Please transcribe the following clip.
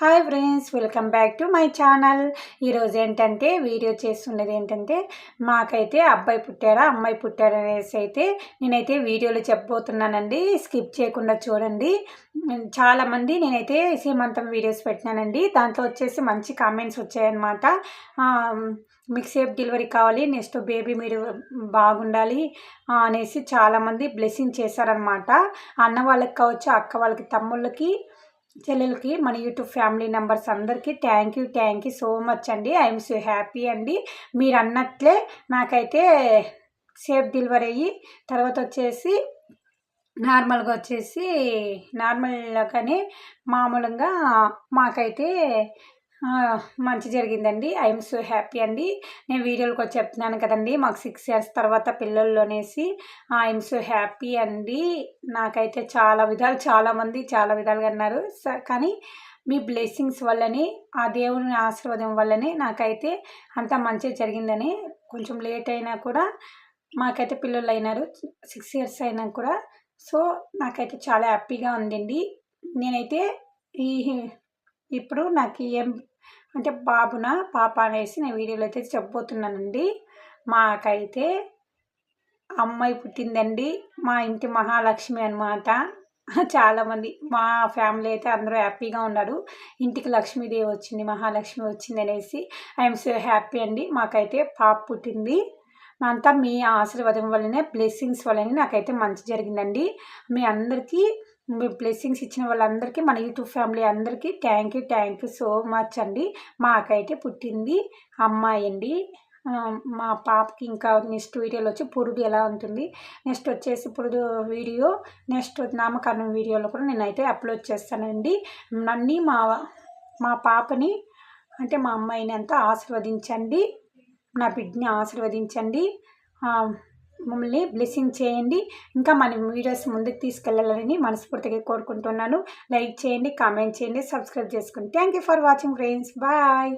Hi friends welcome back to my channel. ఈరోజు ఏంటంటే video చేస్తున్నది ఏంటంటే మాకైతే అబ్బాయి పుట్టారా అమ్మాయి పుట్టారా అనేసి అయితే నేనైతే వీడియోలో చెప్పబోతున్నానండి. స్కిప్ చేయకుండా చూడండి. చాలామంది నేనైతే సీమంతం వీడియోస్ పెట్టినానండి. దాంట్లో వచ్చేసి మంచి కామెంట్స్ వచ్చాయన్నమాట. మీకు సేఫ్ డెలివరీ కావాలి నెక్స్ట్ బేబీ మీరు బాగుండాలి అనేసి చాలామంది బ్లెస్సింగ్ చేశారనమాట అన్న వాళ్ళకి కావచ్చు అక్క వాళ్ళకి తమ్ముళ్ళకి చెల్లెలకి మన యూట్యూబ్ ఫ్యామిలీ మెంబర్స్ అందరికీ thank you thank you so much అండి. ఐఎమ్ సో హ్యాపీ అండి. మీరు అన్నట్లే నాకైతే సేఫ్ డెలివరీ అయ్యి తర్వాత వచ్చేసి నార్మల్గా వచ్చేసి నార్మల్గానే మామూలుగా మాకైతే మంచి జరిగిందండి. ఐఎమ్ సో హ్యాపీ అండి. నేను వీడియోలకు వచ్చి చెప్తున్నాను కదండి. మాకు సిక్స్ ఇయర్స్ తర్వాత పిల్లల్లోనేసి ఐఎమ్ సో హ్యాపీ అండి. నాకైతే చాలా విధాలు చాలామంది చాలా విధాలుగా అన్నారు. కానీ మీ బ్లెస్సింగ్స్ వల్లనే ఆ దేవుని ఆశీర్వాదం వల్లనే నాకైతే అంత మంచి జరిగిందని కొంచెం లేట్ అయినా కూడా మాకైతే పిల్లలు అయినారు. సిక్స్ ఇయర్స్ అయినా కూడా. సో నాకైతే చాలా హ్యాపీగా ఉందండి. నేనైతే ఈ ఇప్పుడు నాకు ఏం అంటే బాబున పాప అనేసి నేను వీడియోలో అయితే చెప్పబోతున్నానండి. మాకైతే అమ్మాయి పుట్టిందండి. మా ఇంటి మహాలక్ష్మి అనమాట చాలామంది మా ఫ్యామిలీ అయితే అందరూ హ్యాపీగా ఉన్నారు. ఇంటికి లక్ష్మీదేవి వచ్చింది మహాలక్ష్మి వచ్చింది అనేసి ఐఎమ్ సో హ్యాపీ అండి. మాకైతే పాప పుట్టింది. అంతా మీ ఆశీర్వాదం వల్లనే బ్లెస్సింగ్స్ వల్లనే నాకైతే మంచి జరిగిందండి. మీ అందరికీ మీ బ్లెస్సింగ్స్ ఇచ్చిన వాళ్ళందరికీ మన యూట్యూబ్ ఫ్యామిలీ అందరికీ thank you thank you so much అండి. మాకైతే పుట్టింది అమ్మాయి అండి. మా పాపకి ఇంకా నెక్స్ట్ వీడియోలో వచ్చి పురుడు ఎలా ఉంటుంది. నెక్స్ట్ వచ్చేసి పురుడు వీడియో నెక్స్ట్ నామకరణం వీడియోలో కూడా నేనైతే అప్లోడ్ చేస్తానండి. నన్ను మా మా పాపని అంటే మా అమ్మాయిని అంతా ఆశీర్వదించండి. నా బిడ్డని ఆశీర్వదించండి. మమ్మల్ని బ్లెస్సింగ్ చేయండి. ఇంకా మన వీడియోస్ ముందుకు తీసుకెళ్ళాలని మనస్ఫూర్తిగా కోరుకుంటున్నాను. లైక్ చేయండి కామెంట్ చేయండి సబ్స్క్రైబ్ చేసుకోండి thank you for watching friends. Bye.